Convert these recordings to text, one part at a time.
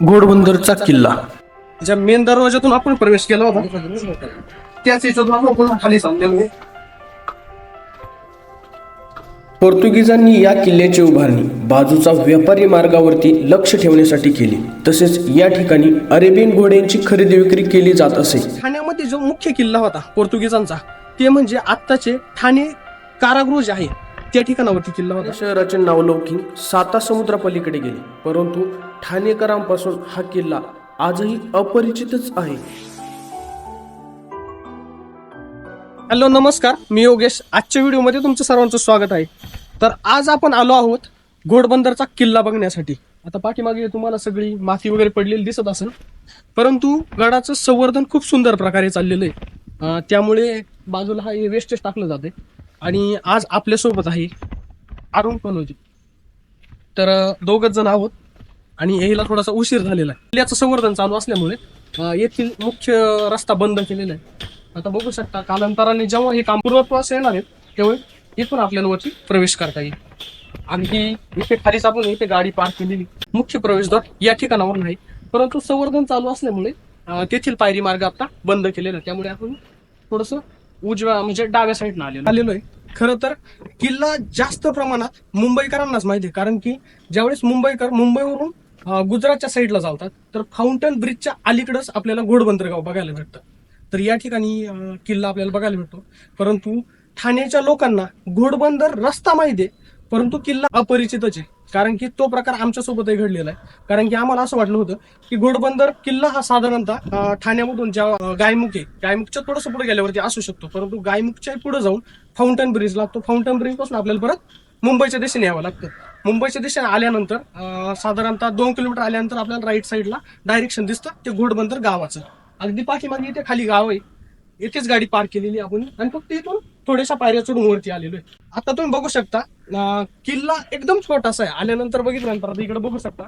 घोडबंदरचा किल्ला. ज्या मेन दरवाजातून आपण प्रवेश केला होता त्याच याच्यातून आपण पुन्हा खाली पोर्तुगीजांनी या किल्ल्याची उभारणी बाजूचा व्यापारी मार्गावरती लक्ष ठेवण्यासाठी केली. तसेच या ठिकाणी अरेबियन घोड्यांची खरेदी विक्री केली जात असे. ठाण्यामध्ये जो मुख्य किल्ला होता पोर्तुगीजांचा ते म्हणजे आत्ताचे ठाणे कारागृह जे आहे त्या ठिकाणावरती किल्ला होता. शहराचे नावलौकिक साता समुद्रापलीकडे गेले. परंतु ठाणेकरांपासून हा किल्ला आजही अपरिचितच आहे. हॅलो नमस्कार. मी योगेश. आजच्या व्हिडिओमध्ये तुमचं सर्वांचं स्वागत आहे. तर आज आपण आलो आहोत घोडबंदरचा किल्ला बघण्यासाठी. आता पाठीमागे तुम्हाला सगळी माती वगैरे पडलेली दिसत असेल. परंतु गडाचं संवर्धन खूप सुंदर प्रकारे चाललेलं आहे. त्यामुळे बाजूला हा वेस्टेज टाकलं जाते. आणि आज आपल्यासोबत आहे अरुण कनोजी तर दोघच जण आहोत. आणि याला थोडासा उशीर झालेला आहे. किल्ल्याचं संवर्धन चालू असल्यामुळे अं, येथील मुख्य रस्ता बंद केलेला आहे. आता बघू शकता कालांतराने जेव्हा हे काम पूर्वत्वास येणार आहेत तेव्हा इथून आपल्याला वरती प्रवेश करता येईल. आणखी इथे खालीच आपण इथे गाडी पार्क केलेली मुख्य प्रवेशद्वार या ठिकाणावर नाही. परंतु संवर्धन चालू असल्यामुळे अं, तेथील पायरी मार्ग आता बंद केलेला आहे. त्यामुळे आपण थोडस उजव्या म्हणजे डाव्या साईडनं आलेलो आलेलो आहे. खरं तर किल्ला जास्त प्रमाणात मुंबईकरांनाच माहिती आहे. कारण की ज्यावेळेस मुंबईकर मुंबईवरून गुजरातच्या साईडला चालतात. तर फाउंटन ब्रिजच्या अलीकडंच आपल्याला घोडबंदर गाव बघायला भेटतं. तर या ठिकाणी किल्ला आपल्याला बघायला भेटतो. परंतु ठाण्याच्या लोकांना घोडबंदर रस्ता माहिती आहे परंतु किल्ला अपरिचितच आहे. कारण की तो प्रकार आमच्यासोबतही घडलेला आहे. कारण की आम्हाला असं वाटलं होतं की घोडबंदर किल्ला हा साधारणतः ठाण्यामधून ज्या गायमुख आहे गायमुखच्या थोडंसं पुढे गेल्यावरती असू शकतो. परंतु गायमुखच्या पुढे जाऊन फाउंटन ब्रिज लागतो फाउंटन ब्रिजपासून आपल्याला परत मुंबईच्या दिशेने यावं लागतं. मुंबईच्या दिशेने आल्यानंतर अं, साधारणतः दोन किलोमीटर आल्यानंतर आपल्याला राईट साईडला डायरेक्शन दिसतं ते घोडबंदर गावाचं. अगदी पाठीमागे इथे खाली गाव आहे. येथेच गाडी पार्क केलेली आहे आपण. आणि फक्त इथून थोड्याशा पायऱ्या चढून वरती आलेलो आहे. आता तुम्ही बघू शकता अं, किल्ला एकदम छोटासा आहे. आल्यानंतर बघितल्यानंतर आता इकडे बघू शकता.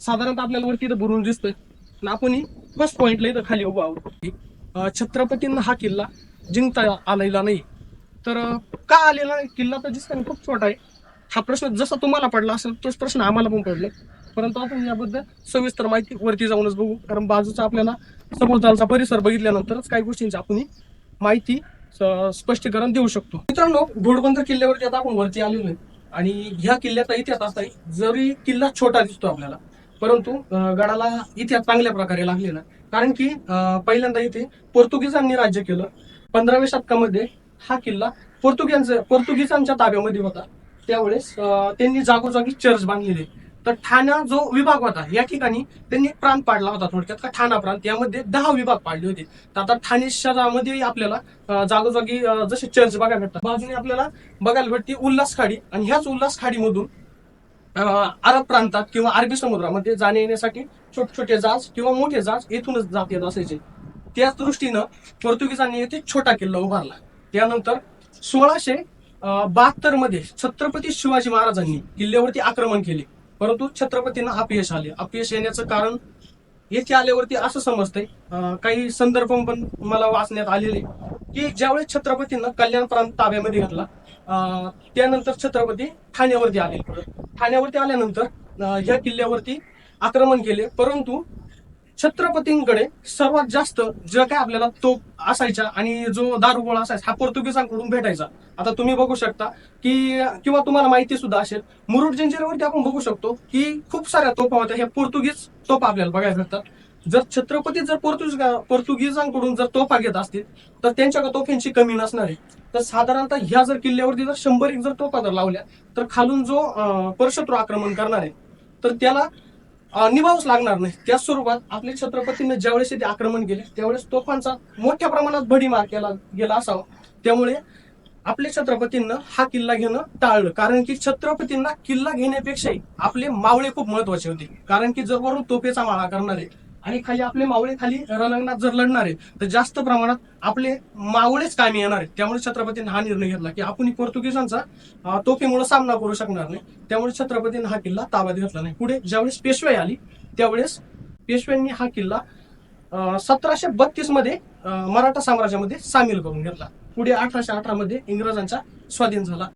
साधारणतः आपल्याला वरती इथं भरून दिसतोय. आणि आपण फर्स्ट पॉइंटला इथं खाली उभा आहोत. अं, छत्रपतींना हा किल्ला जिंकता आलेला नाही. तर अं, का आलेला नाही? किल्ला तर दिसताना खूप छोटा आहे. हा प्रश्न जसा तुम्हाला पडला असेल तोच प्रश्न आम्हाला पण पडले. परंतु आपण याबद्दल सविस्तर माहिती वरती जाऊनच बघू. कारण बाजूचा आपल्याला सभोवतालचा परिसर बघितल्यानंतरच काही गोष्टींची आपण माहिती स्पष्टीकरण देऊ शकतो. मित्रांनो घोडबंदर किल्ल्यावरती आता आपण वरती आलेलो आहे. आणि ह्या किल्ल्याचा इतिहास असा आहे जरी किल्ला छोटा दिसतो आपल्याला परंतु गडाला इतिहास चांगल्या प्रकारे लागलेला आहे. कारण की पहिल्यांदा इथे पोर्तुगीजांनी राज्य केलं. पंधराव्या शतकामध्ये हा किल्ला पोर्तुगीजांच्या पोर्तुगीजांच्या ताब्यामध्ये होता. त्यावेळेस त्यांनी जागोजागी चर्च बांधलेले. तर ठाणा जो विभाग होता या ठिकाणी त्यांनी प्रांत पाडला होता थोडक्यात का? ठाणा प्रांत यामध्ये दहा विभाग पाडले होते. तर आता ठाणे शहरामध्ये आपल्याला जागोजागी जसे चर्च बघायला भेटतात बाजूने आपल्याला बघायला भेटते उल्हास खाडी आणि ह्याच उल्हास खाडीमधून अरब प्रांतात किंवा अरबी समुद्रामध्ये जाण्या येण्यासाठी छोटे छोटे जहाज किंवा मोठे जहाज येथूनच जात येत असायचे. त्याच दृष्टीनं पोर्तुगीजांनी येथे छोटा किल्ला उभारला. त्यानंतर सोळाशे बहात्तरमध्ये छत्रपती शिवाजी महाराजांनी किल्ल्यावरती आक्रमण केले. परंतु छत्रपतींना अपयश आले. अपयश येण्याचं कारण येथे आल्यावरती असं समजतंय काही संदर्भ पण मला वाचण्यात आलेले. की ज्यावेळेस छत्रपतींना कल्याण प्रांत ताब्यामध्ये घेतला अं, त्यानंतर छत्रपती ठाण्यावरती आले. ठाण्यावरती आल्यानंतर या ह्या किल्ल्यावरती आक्रमण केले. परंतु छत्रपतींकडे सर्वात जास्त जे काय आपल्याला तो असायचा आणि जो दारुगोळा असायचा हा पोर्तुगीजांकडून भेटायचा. आता तुम्ही बघू शकता की किंवा तुम्हाला माहिती सुद्धा असेल मुरुड जंजिरावरती आपण बघू शकतो की खूप साऱ्या तोफा होत्या. ह्या पोर्तुगीज तोफा आपल्याला बघायला भेटतात. जर छत्रपती जर पोर्तुगीज पोर्तुगीजांकडून जर तोफा घेत असतील तर त्यांच्या तोफ्यांची कमी नसणार आहे. तर साधारणतः ह्या जर किल्ल्यावरती जर शंभर एक जर तोफा जर लावल्या तर खालून जो परशत्रू आक्रमण करणार आहे तर त्याला निभावच लागणार नाही. त्याच स्वरूपात आपले छत्रपतींनी ज्यावेळेस ते आक्रमण केले त्यावेळेस तोफांचा मोठ्या प्रमाणात भडीमार केला गेला असावा. त्यामुळे आपल्या छत्रपतींना हा किल्ला घेणं टाळलं. कारण की छत्रपतींना किल्ला घेण्यापेक्षाही आपले मावळे खूप महत्त्वाचे होते. कारण की जर वरून तोफेचा माळा करणारे आणि खाली आपले मावळे खाली रणांगणात जर लढणार आहे तर जास्त प्रमाणात आपले मावळेच कामी येणार आहेत. त्यामुळे छत्रपतींनी हा निर्णय घेतला की आपण पोर्तुगीजांचा अं, तोफेमुळे सामना करू शकणार नाही. त्यामुळे छत्रपतींनी हा किल्ला ताब्यात घेतला नाही. पुढे ज्यावेळेस पेशवाई आली त्यावेळेस पेशव्यांनी हा किल्ला सतराशे बत्तीसमध्ये मराठा साम्राज्यामध्ये सामील करून घेतला. पुढे अठराशे अठरा मध्ये इंग्रजांचा स्वाधीन झाला.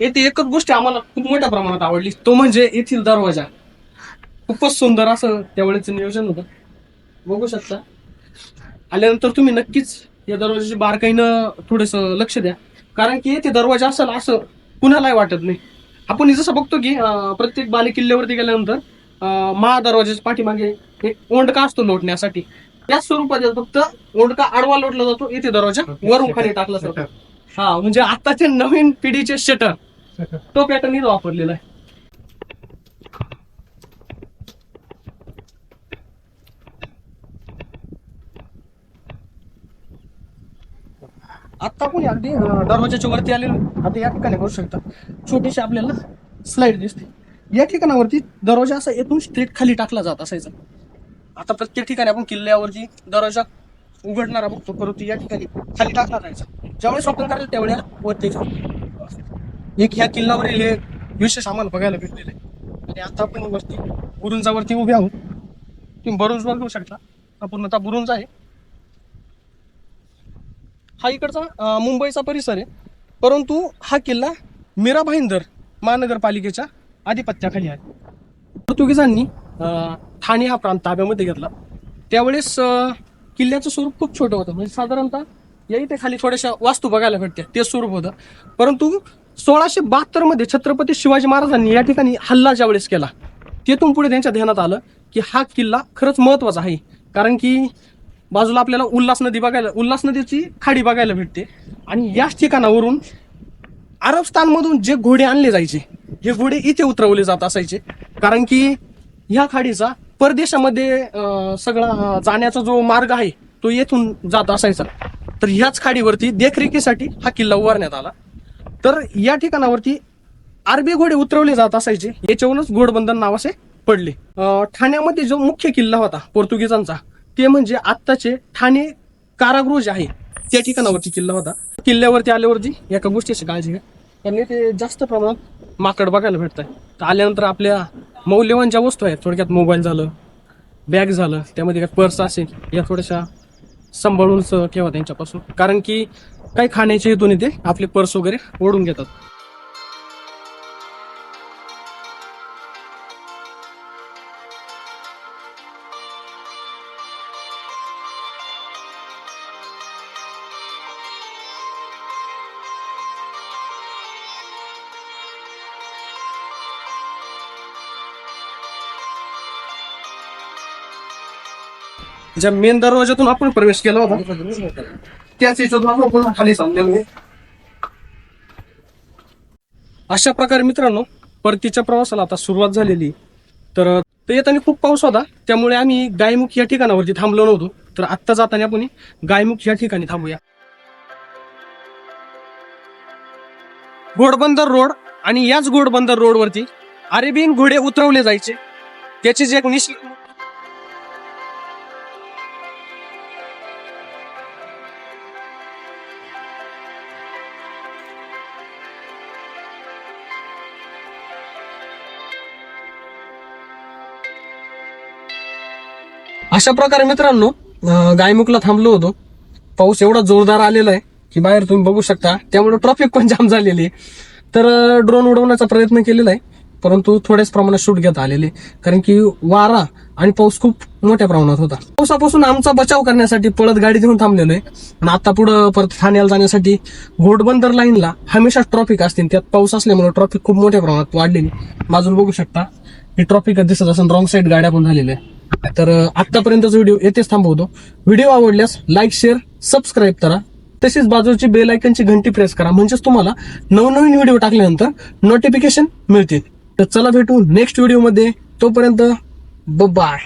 येथे एकच गोष्ट आम्हाला खूप मोठ्या प्रमाणात आवडली. तो म्हणजे येथील दरवाजा. खूपच सुंदर असं त्यावेळेचं नियोजन होतं. बघू शकता. आल्यानंतर तुम्ही नक्कीच या दरवाजाची बारकाईनं थोडस लक्ष द्या. कारण की ते दरवाजा असेल असं कुणालाही वाटत नाही. आपण जसं बघतो की प्रत्येक बाले किल्ल्यावरती गेल्यानंतर अं, महादरवाजाच्या पाठीमागे एक ओंडका असतो लोटण्यासाठी. त्याच स्वरूपात फक्त ओंडका आडवा लोटला जातो इथे दरवाजा वरून खाली टाकला जातो. हा म्हणजे आताचे नवीन पिढीचे शटर तो पॅटर्न वापरलेला आहे. आता कोणी अगदी दरवाजाच्या वरती आलेलो आता या ठिकाणी करू शकता. छोटीशी आपल्याला स्लाइड दिसते. या ठिकाणावरती दरवाजा असा येथून स्ट्रेट खाली टाकला जात असायचा. आता प्रत्येक ठिकाणी आपण किल्ल्यावरती दरवाजा उघडणारा बघतो. परंतु या ठिकाणी खाली टाकला जायचा. ज्यावेळेस ओपन करायचं त्यावेळेला वरती एक ह्या किल्ल्यावरील हे विशेष आम्हाला बघायला भेटलेलं आहे. आणि आता आपण वरती बुरुंजावरती उभे आहोत. तुम्ही बरुंज बघू शकता. हा पूर्णतः बुरुंज आहे. हा इकडचा मुंबईचा परिसर आहे. परंतु हा किल्ला मीरा भाईंदर महानगरपालिकेच्या आधिपत्याखाली आहे. पोर्तुगीजांनी ठाणे हा प्रांत ताब्यामध्ये घेतला. त्यावेळेस किल्ल्याचं स्वरूप खूप छोटं होतं. म्हणजे साधारणतः या इथे खाली थोड्याशा वास्तू बघायला भेटते. ते स्वरूप होतं. परंतु सोळाशे बहात्तरमध्ये छत्रपती शिवाजी महाराजांनी या ठिकाणी हल्ला ज्यावेळेस केला तेथून पुढे त्यांच्या ध्यानात आलं की हा किल्ला खरंच महत्त्वाचा आहे. कारण की बाजूला आपल्याला उल्हास नदी बघायला उल्हास नदीची खाडी बघायला भेटते. आणि याच ठिकाणावरून अरबस्थानमधून जे घोडे आणले जायचे हे घोडे इथे उतरवले जात असायचे. कारण की ह्या खाडीचा परदेशामध्ये सगळा जाण्याचा जो मार्ग आहे तो येथून जात असायचा. तर ह्याच खाडीवरती देखरेखीसाठी हा किल्ला उभारण्यात आला. तर या ठिकाणावरती आरबी घोडे उतरवले जात असायचे. याच्यावरूनच घोडबंदर नावाचे पडले. ठाण्यामध्ये जो मुख्य किल्ला होता पोर्तुगीजांचा ते म्हणजे आत्ताचे ठाणे कारागृह जे आहे त्या ठिकाणावरती किल्ला होता. किल्ल्यावरती आल्यावरती एका गोष्टीची काळजी घ्या. कारण ते जास्त प्रमाणात माकड बघायला भेटत आहे तर आल्यानंतर आपल्या मौल्यवान ज्या वस्तू आहेत थोडक्यात मोबाईल झालं बॅग झालं त्यामध्ये काय पर्स असेल या थोड्याशा सांभाळून ठेवा त्यांच्यापासून. कारण की काही खाण्याच्या हेतून ते आपले पर्स वगैरे ओढून घेतात. ज्या मेन दरवाजातून आपण प्रवेश केला होता त्याच याच्यातून खाली चाललेलो. अशा प्रकारे मित्रांनो परतीच्या प्रवासाला आता सुरुवात झालेली. तर ते येताना खूप पाऊस होता त्यामुळे आम्ही गायमुख या ठिकाणावरती थांबलो नव्हतो. तर आत्ता जाताना आपण गायमुख या ठिकाणी थांबूया. घोडबंदर रोड आणि याच घोडबंदर रोडवरती अरेबियन घोडे उतरवले जायचे. त्याची जे एक निश्चित अशा प्रकारे मित्रांनो गायमुखला थांबलो होतो. पाऊस एवढा जोरदार आलेला आहे की बाहेर तुम्ही बघू शकता. त्यामुळे ट्रॉफिक पण जाम झालेली आहे. तर ड्रोन उडवण्याचा प्रयत्न केलेला आहे. परंतु थोड्याच प्रमाणात शूट घेता आलेले कारण की वारा आणि पाऊस खूप मोठ्या प्रमाणात होता. पावसापासून आमचा बचाव करण्यासाठी पळत गाडी घेऊन थांबलेलो आहे. आणि आता पुढं परत ठाण्याला जाण्यासाठी घोडबंदर लाईनला हमेशा ट्रॉफिक असतील. त्यात पाऊस असल्यामुळे ट्रॉफिक खूप मोठ्या प्रमाणात वाढलेली बाजूला बघू शकता ही ट्रॉफिक दिसत असून रॉंग साईड गाड्या पण झालेल्या आहे तर आतापर्यंतचा व्हिडिओ येथेच थांबवतो. व्हिडिओ आवडल्यास लाईक शेअर सबस्क्राईब करा. तसेच बाजूची बेल आयकनची घंटी प्रेस करा. म्हणजेच तुम्हाला नवनवीन व्हिडिओ टाकल्यानंतर नोटिफिकेशन मिळतील. तर चला भेटू नेक्स्ट व्हिडिओमध्ये तोपर्यंत बाय